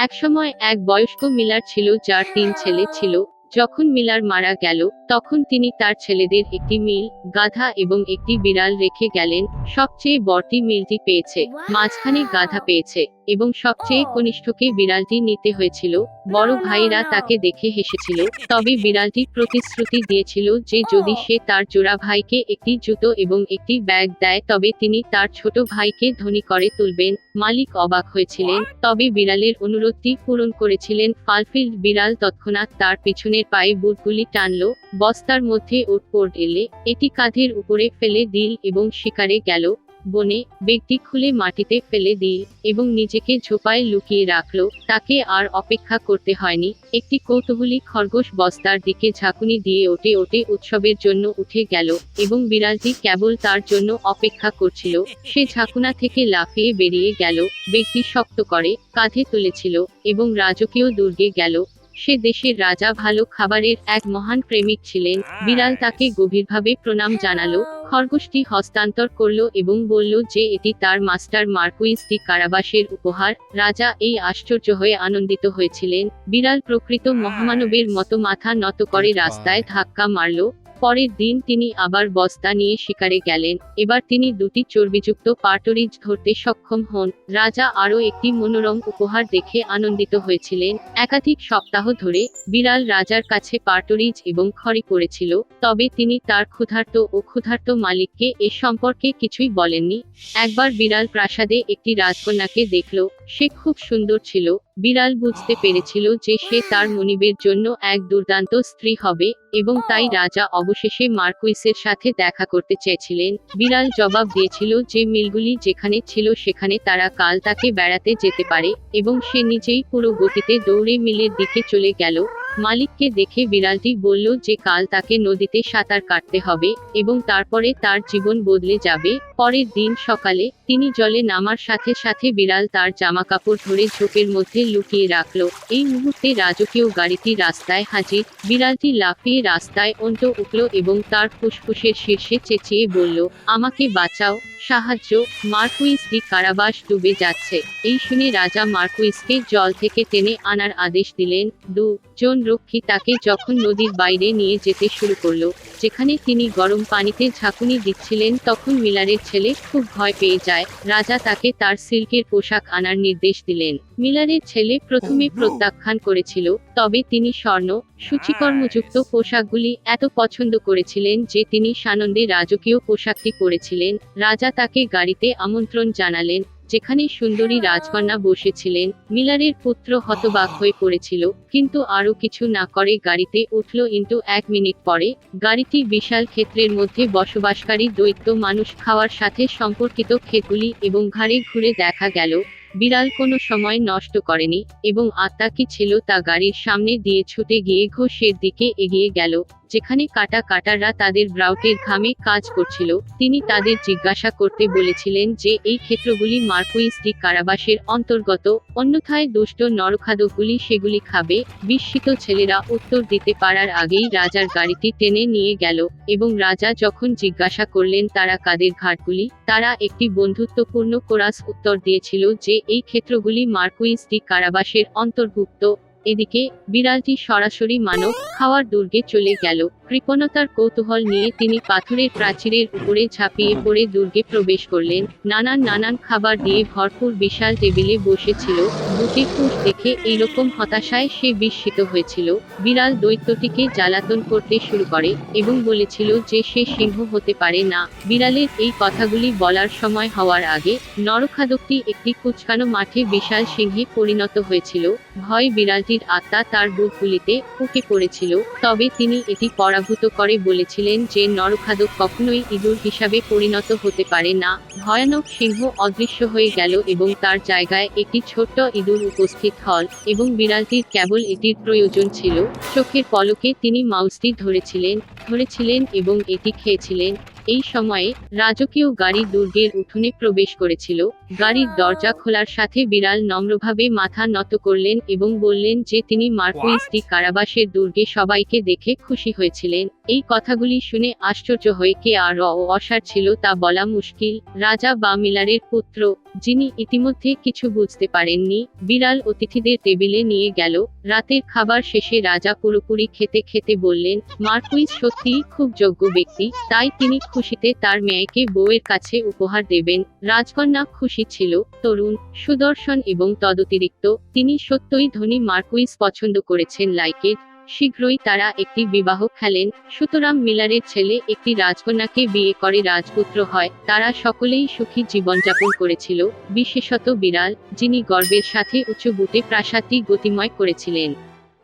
একসময় এক বয়স্ক মিলার ছিল যার তিন ছেলে ছিল। যখন মিলার মারা গেল তখন তিনি তার ছেলেদের একটি মিল গাধা এবং একটি বিড়াল রেখে গেলেন সবচেয়ে বড়টি মিলটি পেয়েছে মাঝখানে গাধা পেয়েছে এবং সবচেয়ে কনিষ্ঠকে বিড়ালটি নিতে হয়েছিল বড় ভাইরা তাকে দেখে হেসেছিল তবে বিড়ালটি প্রতিশ্রুতি দিয়েছিল যে যদি সে তার জোড়া ভাইকে একটি জুতো এবং একটি ব্যাগ দেয় তবে তিনি তার ছোট ভাইকে ধনী করে তুলবেন মালিক অবাক হয়েছিলেন তবে বিড়ালের অনুরোধটি পূরণ করেছিলেন ফালফিল্ড বিড়াল তৎক্ষণাৎ তার পিছনের পায়ে বুটগুলি টানল, বস্তার মধ্যে ওটপোর্ট এলে এটি কাঁধের উপরে ফেলে দিল এবং শিকারে গেল, বনে বেগটি খুলে মাটিতে ফেলে দিল এবং নিজেকে ঝোপায় লুকিয়ে রাখল, তাকে আর অপেক্ষা করতে হয়নি, একটি কৌতূহলী খরগোশ বস্তার দিকে ঝাঁকুনি দিয়ে ওঠে ওঠে উৎসবের জন্য উঠে গেল এবং বিড়ালটি কেবল তার জন্য অপেক্ষা করছিল, সে ঝাঁকুনা থেকে লাফিয়ে বেরিয়ে গেল, ব্যক্তি শক্ত করে কাঁধে তুলেছিল এবং রাজকীয় দুর্গে গেল সে দেশের রাজা ভালো খাবারের এক মহান প্রেমিক ছিলেন। বিড়াল তাকে গভীরভাবে প্রণাম জানালো খরগোশটি হস্তান্তর করল এবং বলল যে এটি তার মাস্টার মার্কুইস ডি কারাবাসের উপহার। রাজা এই আশ্চর্য হয়ে আনন্দিত হয়েছিলেন। বিড়াল প্রকৃত মহামানবের মতো মাথা নত করে রাস্তায় ধাক্কা মারল পরের দিন তিনি আবার বস্তা নিয়ে শিকারে গেলেন। এবার তিনি দুটি চর্বিযুক্ত পার্টরিজ ধরতে সক্ষম হন। রাজা আরও একটি মনোরম উপহার দেখে আনন্দিত হয়েছিলেন। একাধিক সপ্তাহ ধরে বিড়াল রাজার কাছে পার্টরিজ এবং খড়ি পড়েছিল, তবে তিনি তার ক্ষুধার্ত ও ক্ষুধার্ত মালিককে এ সম্পর্কে কিছুই বলেননি। একবার বিড়াল প্রাসাদে একটি রাজকন্যাকে দেখল, সে খুব সুন্দর ছিল বিড়াল বুঝতে পেরেছিল যে সে তার মনিবের জন্য এক দুর্দান্ত স্ত্রী হবে, এবং তাই রাজা অবশেষে মার্কুইসের সাথে দেখা করতে চেয়েছিলেন। বিড়াল জবাব দিয়েছিল যে মিলগুলি যেখানে ছিল সেখানে তারা কাল তাকে বেড়াতে যেতে পারে, এবং সে নিজেই পুরো গতিতে দৌড়ে মিলের দিকে চলে গেল। মালিককে দেখে বিড়ালটি বলল যে কাল তাকে নদীতে সাঁতার কাটতে হবে এবং তারপরে তার জীবন বদলে যাবে। পরের দিন সকালে তিনি জলে নামার সাথে সাথে বিড়াল তার জামা কাপড় ধরে ঝোপের মধ্যে লুকিয়ে রাখল। এই মুহূর্তে রাজকীয় গাড়িটি রাস্তায় হাজির। বিড়ালটি লাফিয়ে রাস্তায় অন্ত উঠল এবং তার ফুসফুসের শীর্ষে চেঁচিয়ে বলল, আমাকে বাঁচাও। সাহায্য মার্কুইস ডি কারাবাস ডুবে যাচ্ছে। এই শুনে রাজা মার্কুইসকে জল থেকে টেনে আনার আদেশ দিলেন। দু জন রক্ষী তাকে যখন নদীর বাইরে নিয়ে যেতে শুরু করল, যেখানে তিনি গরম পানিতে ঝাঁকুনি দিচ্ছিলেন, তখন মিলারের ছেলে খুব ভয় পেয়ে যায়। রাজা তাকে তার সিল্কের পোশাক আনার নির্দেশ দিলেন। মিলারের ছেলে প্রথমে প্রত্যাখ্যান করেছিল তবে তিনি স্বর্ণ সূচিকর্মযুক্ত পোশাকগুলি এত পছন্দ করেছিলেন যে তিনি সানন্দে রাজকীয় পোশাকটি পরেছিলেন। রাজা তাকে গাড়িতে আমন্ত্রণ জানালেন যেখানে সুন্দরী রাজকন্যা বসেছিলেন। মিলারের পুত্র হতবাক হয়ে পড়েছিল কিন্তু আরও কিছু না করে গাড়িতে উঠল ইন্টু এক মিনিট পরে। গাড়িটি বিশাল ক্ষেত্রের মধ্যে বসবাসকারী দৈত্য মানুষ খাওয়ার সাথে সম্পর্কিত ক্ষেতগুলি এবং ঘাড়ে ঘুরে দেখা গেল। বিড়াল কোনো সময় নষ্ট করেনি, এবং আত্মা কি ছিল তা গাড়ির সামনে দিয়ে ছুটে গিয়ে ঘোষের দিকে এগিয়ে গেল, যেখানে কাটা কাটাররা তাদের ব্রাউটের ঘামে কাজ করছিল। তিনি তাদের জিজ্ঞাসা করতে বলেছিলেন যে এই ক্ষেত্রগুলি মার্কুইস ডি কারাবাসের অন্তর্গত, অন্যথায় দুষ্ট নরখাদকগুলি সেগুলি খাবে, বিস্মিত ছেলেরা উত্তর দিতে পারার আগেই রাজার গাড়িটি টেনে নিয়ে গেল, এবং রাজা যখন জিজ্ঞাসা করলেন তারা কাদের ঘাটগুলি, তারা একটি বন্ধুত্বপূর্ণ কোরাস উত্তর দিয়েছিল যে এই ক্ষেত্রগুলি মার্কুইস ডি কারাবাসের অন্তর্ভুক্ত। এদিকে বিড়ালটি সরাসরি মানব খাওয়ার দুর্গে চলে গেল। কৃপণতার কৌতূহল নিয়ে তিনি পাথরের প্রাচীরের উপরে ঝাঁপিয়ে পড়ে দুর্গে প্রবেশ করলেন। নানান নানান খাবার দিয়ে ভরপুর বিশাল টেবিলে বসেছিল। দুটি ফুট দেখে এইরকম হতাশায় সে বিস্মিত হয়েছিল। বিড়াল দৈত্যটিকে জ্বালাতন করতে শুরু করে এবং বলেছিল যে সে সিংহ হতে পারে না। বিড়ালের এই কথাগুলি বলার সময় হওয়ার আগে নরখাদকটি একটি কুচকানো মাঠে বিশাল সিংহে পরিণত হয়েছিল। ভয় বিড়ালটির আত্মা তার বুকগুলিতে উঠে পড়েছিল। তবে তিনি এটি পরাভূত করে বলেছিলেন যে নরখাদক কখনোই ইঁদুর হিসাবে পরিণত হতে পারে না। ভয়ানক সিংহ অদৃশ্য হয়ে গেল এবং তার জায়গায় একটি ছোট্ট ইঁদুর উপস্থিত হল এবং বিড়ালটির কেবল এটির প্রয়োজন ছিল। চোখের পলকে তিনি মাউসটি ধরেছিলেন ধরেছিলেন এবং এটি খেয়েছিলেন। এই সময়ে রাজকীয় গাড়ি দুর্গের উঠোনে প্রবেশ করেছিল। গাড়ির দরজা খোলার সাথে বিড়াল নম্রভাবে মাথা নত করলেন এবং বললেন যে তিনি মার্কুইসটি কারাবাসের দুর্গে সবাইকে দেখে খুশি হয়েছিলেন। এই কথাগুলি শুনে আশ্চর্য হয়ে কে আর অসার ছিল তা বলা মুশকিল। রাজা বা মিলারের পুত্র যিনি ইতিমধ্যে কিছু বুঝতে পারেননি বিড়াল অতিথিদের টেবিলে নিয়ে গেল। রাতের খাবার শেষে রাজা পুরোপুরি খেতে খেতে বললেন মার্কুইস সত্যিই খুব যোগ্য ব্যক্তি তাই তিনি খুশিতে তার মেয়েকে বউয়ের কাছে উপহার দেবেন। রাজকন্যা খুশি ছিল। তরুণ, সুদর্শন এবং তদতিরিক্ত, তিনি সত্যই ধনী মার্কুইস পছন্দ করেছেন লাইকের। শীঘ্রই তারা একটি বিবাহ খেলেন। সুতরাং মিলারের ছেলে একটি রাজকন্যাকে বিয়ে করে রাজপুত্র হয়। তারা সকলেই সুখী জীবনযাপন করেছিল। বিশেষত বিড়াল, যিনি গর্বের সাথে উঁচু বুটে প্রাসাদটি গতিময় করেছিলেন।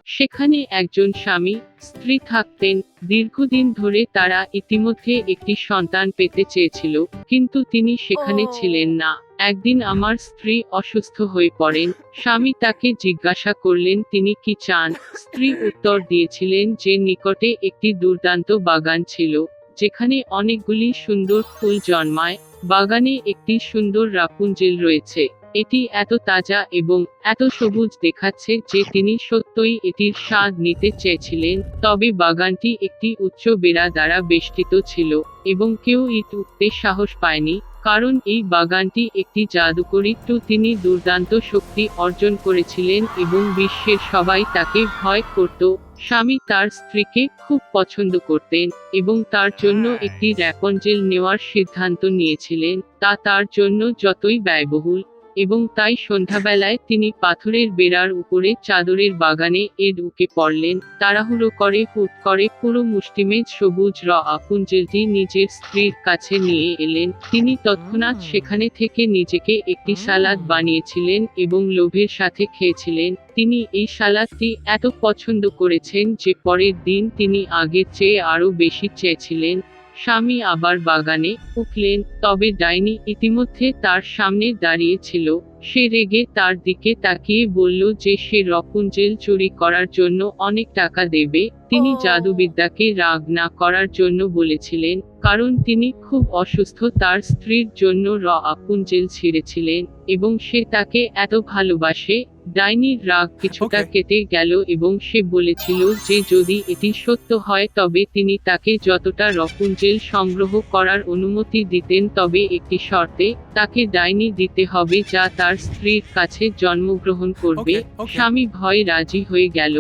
সেখানে একজন স্বামী স্ত্রী থাকতেন। দীর্ঘদিন ধরে তারা ইতিমধ্যে একটি সন্তান পেতে চেয়েছিল কিন্তু তিনি সেখানে ছিলেন না। একদিন আমার স্ত্রী অসুস্থ হয়ে পড়েন। স্বামী তাকে জিজ্ঞাসা করলেন তিনি কি চান? স্ত্রী উত্তর দিয়েছিলেন যে নিকটে একটি দুর্দান্ত বাগান ছিল যেখানে অনেকগুলি সুন্দর ফুল জন্মায়। বাগানে একটি সুন্দর রাপুঞ্জেল রয়েছে। এটি এত তাজা এবং এত সবুজ দেখাচ্ছে যে তিনি সত্যই এটির স্বাদ নিতে চেয়েছিলেন। তবে বাগানটি একটি উচ্চ বেড়া দ্বারা বেষ্টিত ছিল এবং কেউ ইট উঠতে সাহস পায়নি, কারণ এই বাগানটি একটি জাদুকরী তিনি দুর্দান্ত শক্তি অর্জন করেছিলেন এবং বিশ্বের সবাই তাকে ভয় করত। স্বামী তার স্ত্রীকে খুব পছন্দ করতেন এবং তার জন্য একটি র্যাপঞ্জেল নেওয়ার সিদ্ধান্ত নিয়েছিলেন। তা তার জন্য যতই ব্যয়বহুল এবং তাই সন্ধ্যাবেলায় তিনি পাথরের বেড়ার উপরে চাদরের বাগানে এ ঢুকে পড়লেন তাড়াহুড়ো করে হুট করে পুরো মুষ্টিমেজ সবুজ র আকুঞ্জেলটি নিজের স্ত্রীর কাছে নিয়ে এলেন তিনি তৎক্ষণাৎ সেখানে থেকে নিজেকে একটি সালাদ বানিয়েছিলেন এবং লোভের সাথে খেয়েছিলেন তিনি এই সালাদটি এত পছন্দ করেছেন যে পরের দিন তিনি আগের চেয়ে আরও বেশি চেয়েছিলেন। স্বামী আবার বাগানে উঠলেন, তবে ডাইনি ইতিমধ্যে তার সামনে দাঁড়িয়েছিল। সে রেগে তার দিকে তাকিয়ে বলল যে সে রকুঞ্জেল চুরি করার জন্য অনেক টাকা দেবে। তিনি। জাদুবিদ্যাকে রাগ না করার জন্য বলেছিলেন কারণ তিনি খুব অসুস্থ তার স্ত্রীর জন্য র আপুঞ্জেল ছিঁড়েছিলেন এবং সে তাকে এত ভালোবাসে ডাইনির রাগ কিছুটা কেটে গেল এবং সে বলেছিল যে যদি এটি সত্য হয় তবে তিনি তাকে যতটা রপুঞ্জেল সংগ্রহ করার অনুমতি দিতেন তবে একটি শর্তে তাকে ডাইনি দিতে হবে যা তার স্ত্রীর কাছে জন্মগ্রহণ করবে. স্বামী ভয় রাজি হয়ে গেল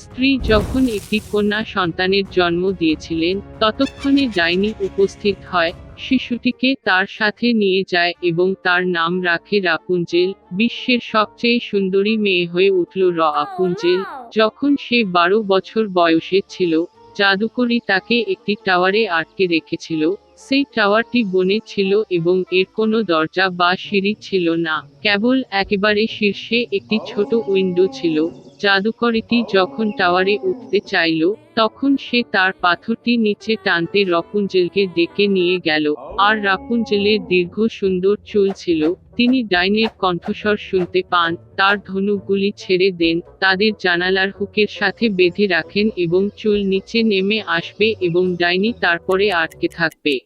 স্ত্রী যখন একটি কন্যা সন্তানের জন্ম দিয়েছিলেন ততক্ষণে ডাইনি উপস্থিত হয় শিশুটিকে তার সাথে নিয়ে যায় এবং তার নাম রাখে রাপুঞ্জেল বিশ্বের সবচেয়ে সুন্দরী মেয়ে হয়ে উঠল র আপুঞ্জেল যখন সে বারো বছর বয়সে ছিল জাদুকরি তাকে একটি টাওয়ারে আটকে রেখেছিল, সেই টাওয়ারটি বনে ছিল এবং এর কোনো দরজা বা সিঁড়ি ছিল না। কেবল একেবারে শীর্ষে একটি ছোট উইন্ডো ছিল, জাদুকরিটি যখন টাওয়ারে উঠতে চাইল তখন সে তার পাথরটি নিচে টানতে রাপুঞ্জেলকে ডেকে নিয়ে গেল। আর রাপুঞ্জেলের দীর্ঘ সুন্দর চুল ছিল। তিনি ডাইনের কণ্ঠস্বর শুনতে পান, তার ধনুকগুলি ছেড়ে দেন, তাদের জানালার হুকের সাথে বেঁধে রাখেন এবং চুল নিচে নেমে আসবে এবং ডাইনি তারপরে আটকে থাকবে।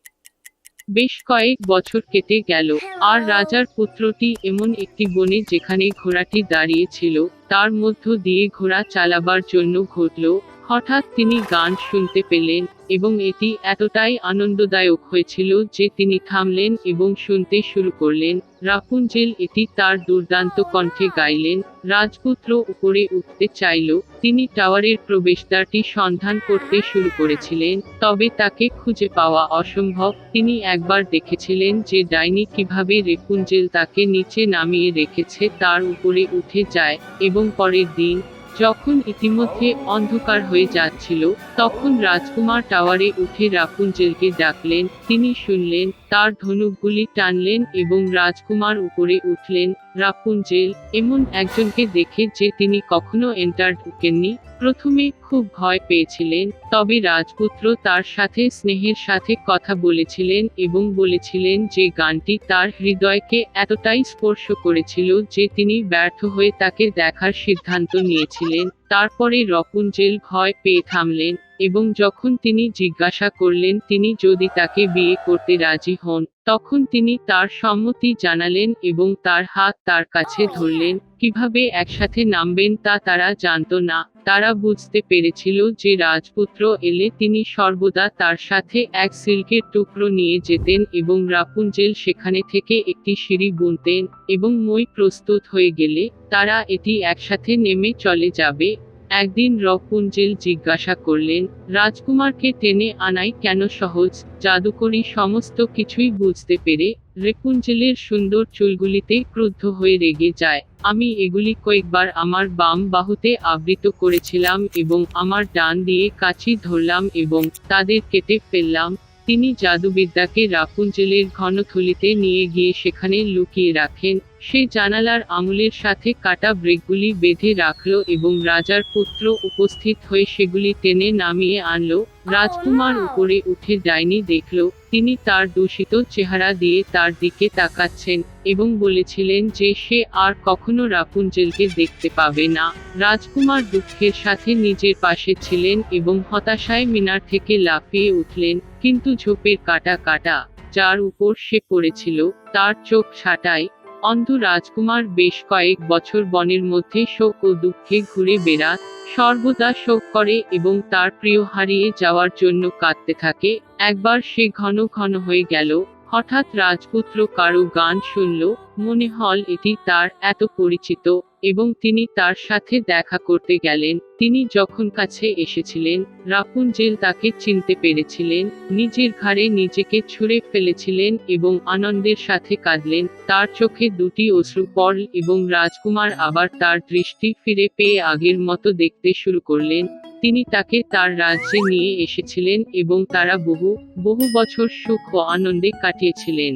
বেশ কয়েক বছর কেটে গেল। আর রাজার পুত্রটি এমন একটি বনে যেখানে ঘোড়াটি দাঁড়িয়ে ছিল, তার মধ্য দিয়ে ঘোড়া চালাবার জন্য ঘটল। হঠাৎ তিনি গান শুনতে পেলেন, এবং এটি এতটাই আনন্দদায়ক হয়েছিল যে তিনি থামলেন এবং শুনতে শুরু করলেন। রাপুঞ্জেল এটি তার দুর্দান্ত কণ্ঠে গাইলেন, রাজপুত্র উপরে উঠতে চাইল, তিনি টাওয়ারের প্রবেশদ্বারটি সন্ধান করতে শুরু করেছিলেন, তবে তাকে খুঁজে পাওয়া অসম্ভব। তিনি একবার দেখেছিলেন যে ডাইনি কীভাবে রেপুঞ্জেল তাকে নিচে নামিয়ে রেখেছে, তার উপরে উঠে যায়, এবং পরের দিন যখন ইতিমধ্যে অন্ধকার হয়ে যাচ্ছিল, তখন রাজকুমার টাওয়ারে উঠে রাপুঞ্জেলকে ডাকলেন, তিনি শুনলেন, তার ধনুকগুলি টানলেন এবং রাজকুমার উপরে উঠলেন রাপুঞ্জেল এমন একজনকে দেখে যে তিনি কখনো এন্টার ঢুকেননি। প্রথমে খুব ভয় পেয়েছিলেন, তবে রাজপুত্র তার সাথে স্নেহের সাথে কথা বলেছিলেন এবং বলেছিলেন যে গানটি তার হৃদয়কে এতটাই স্পর্শ করেছিল যে তিনি ব্যর্থ হয়ে তাকে দেখার সিদ্ধান্ত নিয়েছিলেন। তারপরে রপুঞ্জেল ভয় পেয়ে থামলেন এবং যখন তিনি জিজ্ঞাসা করলেন, তিনি যদি তাকে বিয়ে করতে রাজি হন তখন তিনি তার সম্মতি জানালেন এবং তার হাত তার কাছে ধরলেন। কীভাবে একসাথে নামবেন তা তারা জানতো না। তারা বুঝতে পেরেছিল যে রাজপুত্র এলে তিনি সর্বদা তার সাথে এক সিল্কের টুকরো নিয়ে যেতেন এবং রাপুঞ্জেল সেখানে থেকে একটি সিঁড়ি বুনতেন এবং মই প্রস্তুত হয়ে গেলে তারা এটি একসাথে নেমে চলে যাবে একদিন রকুঞ্জেল জিজ্ঞাসা করলেন, রাজকুমারকে টেনে আনাই কেন সহজ? জাদুকরি সমস্ত কিছুই বুঝতে পেরে রেকুঞ্জেলের সুন্দর চুলগুলিতে ক্রুদ্ধ হয়ে রেগে যায়। আমি এগুলি কয়েকবার আমার বাম বাহুতে আবৃত করেছিলাম এবং আমার ডান দিয়ে কাচি ধরলাম এবং তাদের কেটে ফেললাম। তিনি জাদুবিদ্যাকে রাপুঞ্জেলের ঘনথলিতে নিয়ে গিয়ে সেখানে লুকিয়ে রাখেন। সে জানালার আঙুলের সাথে কাটা ব্রেকগুলি বেঁধে রাখল এবং রাজার পুত্র উপস্থিত হয়ে সেগুলি টেনে নামিয়ে আনলো। রাজকুমার উপরে উঠে ডাইনি দেখল তিনি তার দূষিত চেহারা দিয়ে তার দিকে তাকাচ্ছেন এবং বলেছিলেন যে সে আর কখনো রাপুঞ্জেলকে দেখতে পাবে না। রাজকুমার দুঃখের সাথে নিজের পাশে ছিলেন এবং হতাশায় মিনার থেকে লাফিয়ে উঠলেন কিন্তু ঝোপের কাটা কাটা যার উপর সে পড়েছিল তার চোখ ছাটায় অন্ধ রাজকুমার বেশ কয়েক বছর বনের মধ্যে শোক ও দুঃখে ঘুরে বেড়াত সর্বদা শোক করে এবং তার প্রিয় হারিয়ে যাওয়ার জন্য কাঁদতে থাকে। একবার সে ঘন ঘন হয়ে গেল, হঠাৎ রাজপুত্র কারও গান শুনল, মনে হল এটি তার এত পরিচিত। এবং তিনি তার সাথে দেখা করতে গেলেন। তিনি যখন কাছে এসেছিলেন রাপুঞ্জেল তাকে চিনতে পেরেছিলেন, নিজের ঘাড়ে নিজেকে ছুঁড়ে ফেলেছিলেন এবং আনন্দের সাথে কাঁদলেন। তার চোখে দুটি অশ্রু পড়ল এবং রাজকুমার আবার তার দৃষ্টি ফিরে পেয়ে আগের মতো দেখতে শুরু করলেন। তিনি তাকে তার রাজ্যে নিয়ে এসেছিলেন এবং তারা বহু বহু বছর সুখ ও আনন্দে কাটিয়েছিলেন।